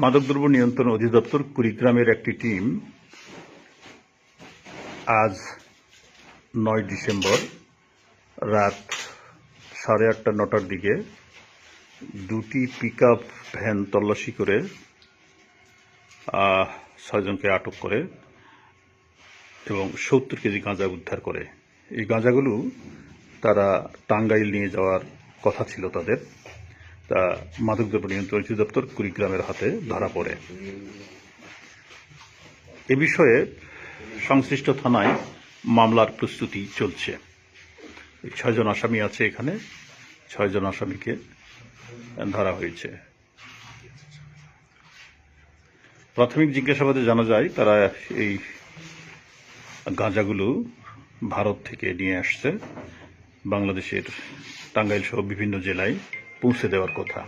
মাদকদ্রব্য নিয়ন্ত্রণ অধিদপ্তর কুড়িগ্রামের একটি টিম আজ নয় ডিসেম্বর রাত সাড়ে আটটা নটার দিকে দুটি পিক ভ্যান তল্লাশি করে ছয়জনকে আটক করে এবং সত্তর কেজি গাঁজা উদ্ধার করে। এই গাঁজাগুলো তারা টাঙ্গাইল নিয়ে যাওয়ার কথা ছিল তাদের। তা মাদকদ্রব্য নিয়ন্ত্রণ অধিদপ্তর কুড়িগ্রামের হাতে ধরা পড়ে। এ বিষয়ে সংশ্লিষ্ট থানায় মামলার প্রস্তুতি চলছে। ছয়জন আসামি আছে এখানে, ছয়জন আসামিকে ধরা হয়েছে। প্রাথমিক জিজ্ঞাসাবাদে জানা যায়, তারা এই গাঁজাগুলো ভারত থেকে নিয়ে আসছে। বাংলাদেশের টাঙ্গাইল সহ বিভিন্ন জেলায় পৌঁছে দেওয়ার কথা।